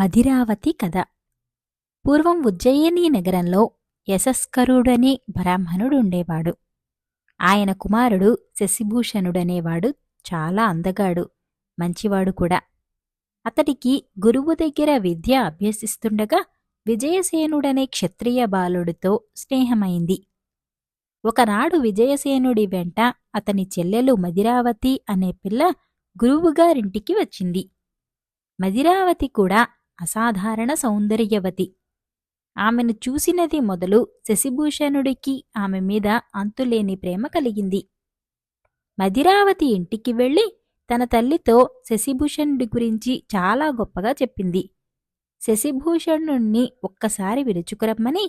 మధిరావతి కథ. పూర్వం ఉజ్జయిని నగరంలో యశస్కరుడనే బ్రాహ్మణుడుండేవాడు. ఆయన కుమారుడు శశిభూషణుడనేవాడు చాలా అందగాడు మంచివాడు కూడా. అతడికి గురువు దగ్గర విద్య అభ్యసిస్తుండగా విజయసేనుడనే క్షత్రియ బాలుడితో స్నేహమైంది. ఒకనాడు విజయసేనుడి వెంట అతని చెల్లెలు మదిరావతి అనే పిల్ల గురువుగారింటికి వచ్చింది. మదిరావతి కూడా అసాధారణ సౌందర్యవతి. ఆమెను చూసినది మొదలు శశిభూషణుడికి ఆమె మీద అంతులేని ప్రేమ కలిగింది. మదిరావతి ఇంటికి వెళ్ళి తన తల్లితో శశిభూషణుడి గురించి చాలా గొప్పగా చెప్పింది. శశిభూషణుణ్ణి ఒక్కసారి విరుచుకురమ్మని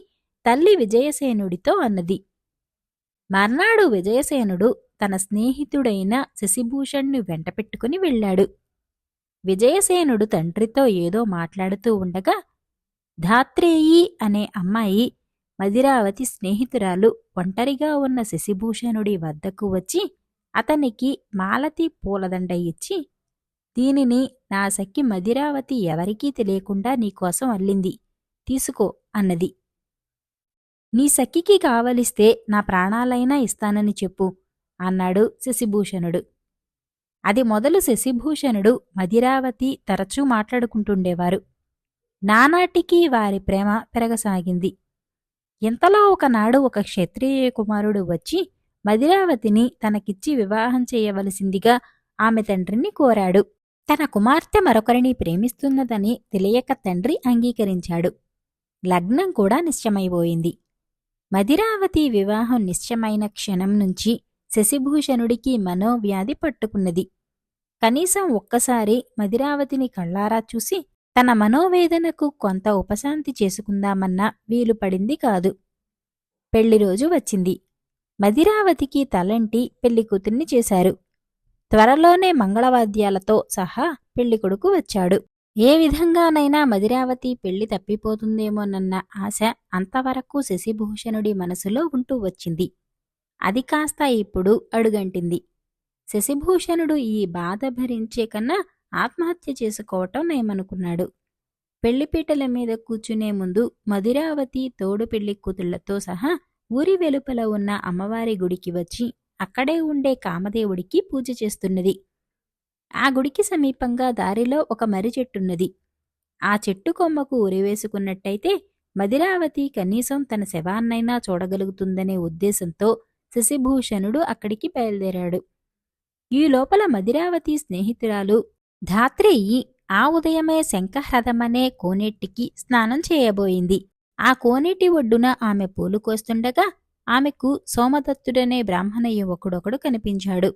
తల్లి విజయసేనుడితో అన్నది. మర్నాడు విజయసేనుడు తన స్నేహితుడైన శశిభూషణ్ణి వెంటపెట్టుకుని వెళ్ళాడు. విజయసేనుడు తండ్రితో ఏదో మాట్లాడుతూ ఉండగా ధాత్రేయి అనే అమ్మాయి మదిరావతి స్నేహితురాలు ఒంటరిగా ఉన్న శశిభూషణుడి వద్దకు వచ్చి అతనికి మాలతి పూలదండ ఇచ్చి దీనిని నా సఖి మదిరావతి ఎవరికీ తెలియకుండా నీకోసం అల్లింది తీసుకో అన్నది. నీ సఖికి కావలిస్తే నా ప్రాణాలైనా ఇస్తానని చెప్పు అన్నాడు శశిభూషణుడు. అది మొదలు శశిభూషణుడు మదిరావతి తరచూ మాట్లాడుకుంటుండేవారు. నానాటికి వారి ప్రేమ పెరగసాగింది. ఇంతలో ఒకనాడు ఒక క్షత్రియ కుమారుడు వచ్చి మదిరావతిని తనకిచ్చి వివాహం చేయవలసిందిగా ఆమె తండ్రిని కోరాడు. తన కుమార్తె మరొకరిని ప్రేమిస్తున్నదని తెలియక తండ్రి అంగీకరించాడు. లగ్నం కూడా నిశ్చమైపోయింది. మదిరావతి వివాహం నిశ్చయమైన క్షణం నుంచి శశిభూషణుడికి మనోవ్యాధి పట్టుకున్నది. కనీసం ఒక్కసారి మదిరావతిని కళ్ళారా చూసి తన మనోవేదనకు కొంత ఉపశాంతి చేసుకుందామన్నా వీలు పడింది కాదు. పెళ్ళిరోజు వచ్చింది. మదిరావతికి తలంటి పెళ్ళి కూతుర్ని చేశారు. త్వరలోనే మంగళవాద్యాలతో సహా పెళ్ళికొడుకు వచ్చాడు. ఏ విధంగానైనా మదిరావతి పెళ్ళి తప్పిపోతుందేమోనన్న ఆశ అంతవరకు శశిభూషణుడి మనసులో ఉంటూ వచ్చింది. అది కాస్త ఇప్పుడు అడుగంటింది. శశిభూషణుడు ఈ బాధ భరించే కన్నా ఆత్మహత్య చేసుకోవటం నయమనుకున్నాడు పెళ్ళిపీటల మీద కూర్చునే ముందు మధురావతి తోడు పెళ్ళి కూతుళ్ళతో సహా ఊరి వెలుపల ఉన్న అమ్మవారి గుడికి వచ్చి అక్కడే ఉండే కామదేవుడికి పూజ చేస్తున్నది. ఆ గుడికి సమీపంగా దారిలో ఒక మర్రి చెట్టున్నది. ఆ చెట్టు కొమ్మకు ఉరివేసుకున్నట్టయితే మదిరావతి కనీసం తన శవాన్నైనా చూడగలుగుతుందనే ఉద్దేశంతో శశిభూషణుడు అక్కడికి బయలుదేరాడు. ఈ లోపల మదిరావతి స్నేహితురాలు ధాత్రేయి ఆ ఉదయమే శంఖహ్రదమనే కోనేటికి స్నానం చేయబోయింది. ఆ కోనేటి ఒడ్డున ఆమె పూలు కోస్తుండగా ఆమెకు సోమదత్తుడనే బ్రాహ్మణ యువకుడొకడు కనిపించాడు.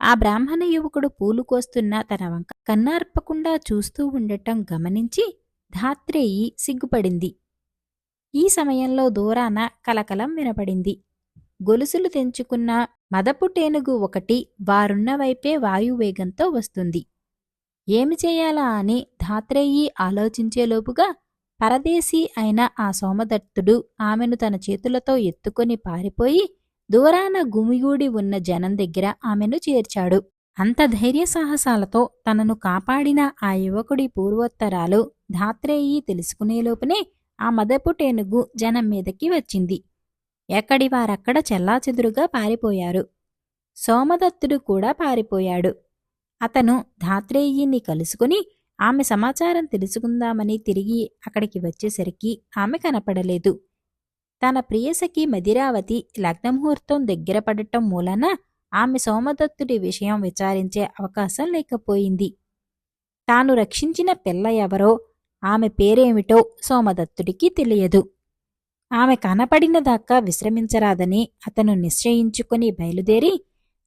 ఆ బ్రాహ్మణ యువకుడు పూలు కోస్తున్న తన వంక కన్నార్పకుండా చూస్తూ ఉండటం గమనించి ధాత్రేయి సిగ్గుపడింది. ఈ సమయంలో దూరాన కలకలం వినపడింది. గొలుసులు తెంచుకున్న మదపుటేనుగు ఒకటి వారున్న వైపే వాయువేగంతో వస్తుంది. ఏమి చేయాలా అని ధాత్రేయి ఆలోచించేలోపుగా పరదేశీ అయిన ఆ సోమదత్తుడు ఆమెను తన చేతులతో ఎత్తుకొని పారిపోయి దూరాన గుమిగూడి ఉన్న జనం దగ్గర ఆమెను చేర్చాడు. అంత ధైర్య సాహసాలతో తనను కాపాడిన ఆ యువకుడి పూర్వోత్తరాలు ధాత్రేయి తెలుసుకునేలోపునే ఆ మదపుటేనుగు జనం మీదకి వచ్చింది. ఎక్కడి వారక్కడ చెల్లాచెదురుగా పారిపోయారు. సోమదత్తుడు కూడా పారిపోయాడు. అతను ధాత్రేయిని కలుసుకుని ఆమె సమాచారం తెలుసుకుందామని తిరిగి అక్కడికి వచ్చేసరికి ఆమె కనపడలేదు. తన ప్రియసఖి మదిరావతి లగ్నముహూర్తం దగ్గర పడటం మూలన ఆమె సోమదత్తుడి విషయం విచారించే అవకాశం లేకపోయింది. తాను రక్షించిన పిల్ల ఎవరో ఆమె పేరేమిటో సోమదత్తుడికి తెలియదు. ఆమె కనపడినదాకా విశ్రమించరాదని అతను నిశ్చయించుకుని బయలుదేరి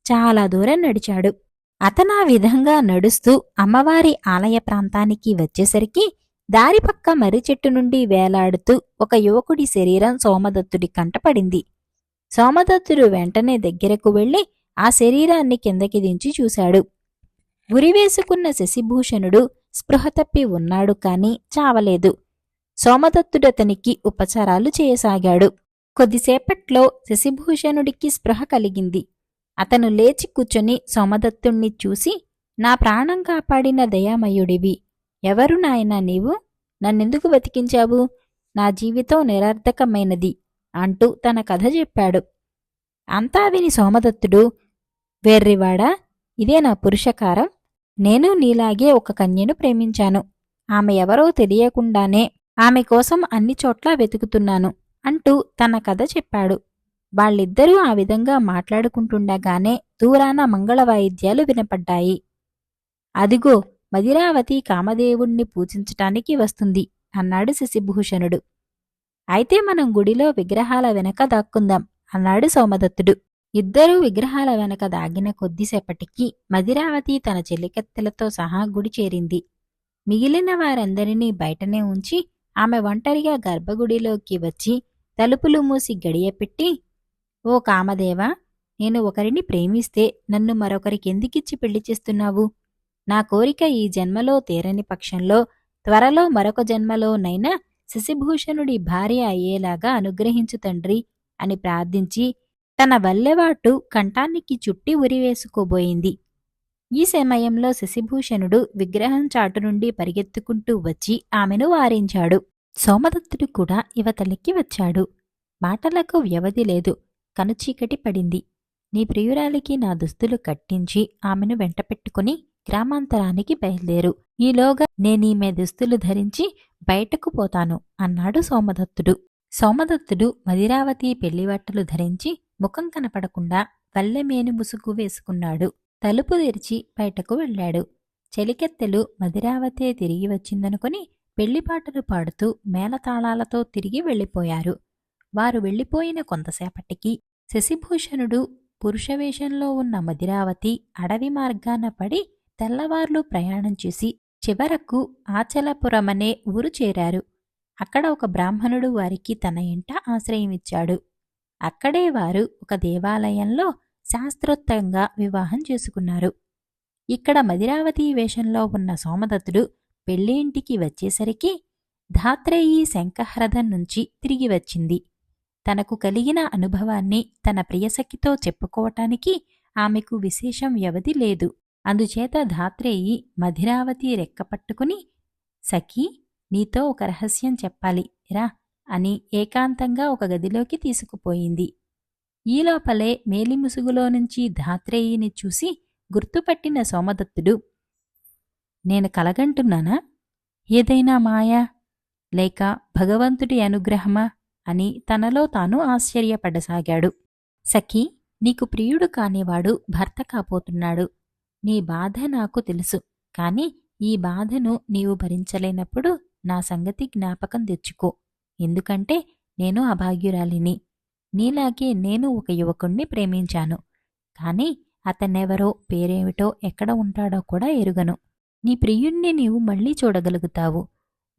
చాలా దూరం నడిచాడు. అతనా విధంగా నడుస్తూ అమ్మవారి ఆలయ ప్రాంతానికి వచ్చేసరికి దారిపక్క మర్రి చెట్టు నుండి వేలాడుతూ ఒక యువకుడి శరీరం సోమదత్తుడి కంటపడింది సోమదత్తుడు వెంటనే దగ్గరకు వెళ్ళి ఆ శరీరాన్ని కిందకి దించి చూశాడు. ఉరివేసుకున్న శశిభూషణుడు స్పృహ తప్పి ఉన్నాడు కాని చావలేదు. సోమదత్తుడతనికి ఉపచారాలు చేయసాగాడు. కొద్దిసేపట్లో శశిభూషణుడికి స్పృహ కలిగింది. అతను లేచి కూర్చొని సోమదత్తుణ్ణి చూసి నా ప్రాణం కాపాడిన దయామయుడివి. ఎవరు నాయనా నీవు? నన్నెందుకు బతికించావు నా జీవితం నిరర్ధకమైనది అంటూ తన కథ చెప్పాడు. అంతా విని సోమదత్తుడు వెర్రివాడా ఇదే నా పురుషకారం. నేను నీలాగే ఒక కన్యను ప్రేమించాను. ఆమె ఎవరో తెలియకుండానే ఆమె కోసం అన్ని చోట్ల వెతుకుతున్నాను అంటూ తన కథ చెప్పాడు. వాళ్ళిద్దరూ ఆ విధంగా మాట్లాడుకుంటుండగానే దూరాన మంగళ వాయిద్యాలు వినపడ్డాయి. అదిగో మదిరావతి కామదేవుణ్ణి పూజించటానికి వస్తుంది అన్నాడు శశిభూషణుడు. అయితే మనం గుడిలో విగ్రహాల వెనక దాక్కుందాం అన్నాడు సోమదత్తుడు. ఇద్దరూ విగ్రహాల వెనక దాగిన కొద్దిసేపటికి మదిరావతి తన చెల్లికత్తెలతో సహా గుడి చేరింది. మిగిలిన వారందరినీ బయటనే ఉంచి ఆమె ఒంటరిగా గర్భగుడిలోకి వచ్చి తలుపులు మూసి గడియపెట్టి ఓ కామదేవా నేను ఒకరిని ప్రేమిస్తే నన్ను మరొకరికెందుకిచ్చి పెళ్ళి చేస్తున్నావు? నా కోరిక ఈ జన్మలో తీరని పక్షంలో త్వరలో మరొక జన్మలోనైనా శశిభూషణుడి భార్య అయ్యేలాగా అనుగ్రహించు తండ్రి అని ప్రార్థించి తన వల్లెవాటు కంఠానికి చుట్టి ఉరివేసుకోబోయింది. ఈ సమయంలో శశిభూషణుడు విగ్రహం చాటు నుండి పరిగెత్తుకుంటూ వచ్చి ఆమెను వారించాడు సోమదత్తుడు కూడా యువతలికి వచ్చాడు. మాటలకు వ్యవధి లేదు. కనుచీకటి పడింది. నీ ప్రియురాలికి నా దుస్తులు కట్టించి ఆమెను వెంటపెట్టుకుని గ్రామాంతరానికి బయలుదేరు. ఈలోగా నేనీమె దుస్తులు ధరించి బయటకు పోతాను అన్నాడు సోమదత్తుడు. సోమదత్తుడు మదిరావతి పెళ్ళివట్టలు ధరించి ముఖం కనపడకుండా వల్లెమేను ముసుగు వేసుకున్నాడు. తలుపు తెరిచి బయటకు వెళ్ళాడు. చెలికెత్తెలు మదిరావతే తిరిగి వచ్చిందనుకుని పెళ్ళిపాటలు పాడుతూ మేళతాళాలతో తిరిగి వెళ్ళిపోయారు. వారు వెళ్ళిపోయిన కొంతసేపటికి శశిభూషణుడు పురుషవేషంలో ఉన్న మదిరావతి అడవి మార్గాన పడి తెల్లవార్లు ప్రయాణం చేసి చివరకు ఆచలపురమనే ఊరు చేరారు. అక్కడ ఒక బ్రాహ్మణుడు వారికి తన ఇంట ఆశ్రయమిచ్చాడు అక్కడే వారు ఒక దేవాలయంలో శాస్త్రోత్తంగా వివాహం చేసుకున్నారు. ఇక్కడ మదిరావతి వేషంలో ఉన్న సోమదత్తుడు పెళ్ళి ఇంటికి వచ్చేసరికి ధాత్రేయి శంఖహ్రదం నుంచి తిరిగి వచ్చింది. తనకు కలిగిన అనుభవాన్ని తన ప్రియసఖితో చెప్పుకోవటానికి ఆమెకు విశేషం వ్యవధి లేదు. అందుచేత ధాత్రేయి మధిరావతి రెక్కపట్టుకుని సఖీ నీతో ఒక రహస్యం చెప్పాలి. రా అని ఏకాంతంగా ఒక గదిలోకి తీసుకుపోయింది. ఈలోపలే మేలిముసుగులో నుంచి ధాత్రేయిని చూసి గుర్తుపట్టిన సోమదత్తుడు నేను కలగంటున్నానా? ఏదైనా మాయా? లేక భగవంతుడి అనుగ్రహమా? అని తనలో తాను ఆశ్చర్యపడసాగాడు. సఖీ నీకు ప్రియుడు కానివాడు భర్త కాపోతున్నాడు నీ బాధ నాకు తెలుసు. కాని ఈ బాధను నీవు భరించలేనప్పుడు నా సంగతి జ్ఞాపకం తెచ్చుకో. ఎందుకంటే నేను అభాగ్యురాలిని. నీలాగే నేను ఒక యువకుణ్ణి ప్రేమించాను. కాని అతనెవరో పేరేమిటో ఎక్కడ ఉంటాడో కూడా ఎరుగను. నీ ప్రియుణ్ణి నీవు మళ్ళీ చూడగలుగుతావు.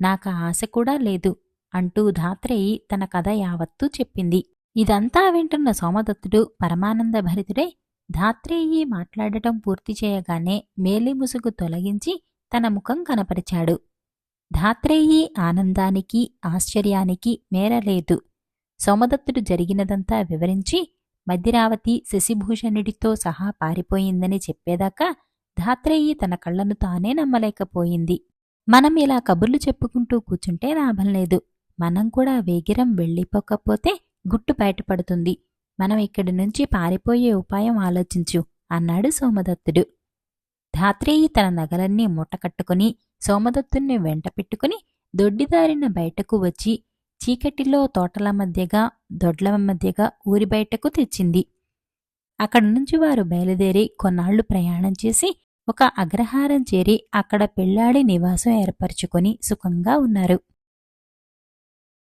నాకు ఆశ కూడా లేదు అంటూ ధాత్రేయి తన కథ యావత్తూ చెప్పింది. ఇదంతా వింటున్న సోమదత్తుడు పరమానందభరితుడై ధాత్రేయి మాట్లాడటం పూర్తి చేయగానే మేలిముసుగు తొలగించి తన ముఖం కనపరిచాడు. ధాత్రేయి ఆనందానికి ఆశ్చర్యానికి మేరలేదు. సోమదత్తుడు జరిగినదంతా వివరించి మధ్యరావతి శశిభూషణుడితో సహా పారిపోయిందని చెప్పేదాకా ధాత్రేయి తన కళ్ళను తానే నమ్మలేకపోయింది. మనం ఇలా కబుర్లు చెప్పుకుంటూ కూర్చుంటే లాభం లేదు. మనం కూడా వేగిరం వెళ్ళిపోకపోతే గుట్టు బయటపడుతుంది. మనం ఇక్కడి నుంచి పారిపోయే ఉపాయం ఆలోచించు అన్నాడు సోమదత్తుడు. ధాత్రేయి తన నగలన్నీ మూటకట్టుకుని సోమదత్తుణ్ణి వెంట పెట్టుకుని దొడ్డిదారిన బయటకు వచ్చి చీకటిలో తోటల మధ్యగా దొడ్ల మధ్యగా ఊరి బయటకు తెచ్చింది. అక్కడి నుంచి వారు బయలుదేరి కొన్నాళ్ళు ప్రయాణం చేసి ఒక అగ్రహారం చేరి అక్కడ పెళ్ళాడి నివాసం ఏర్పరచుకొని సుఖంగా ఉన్నారు.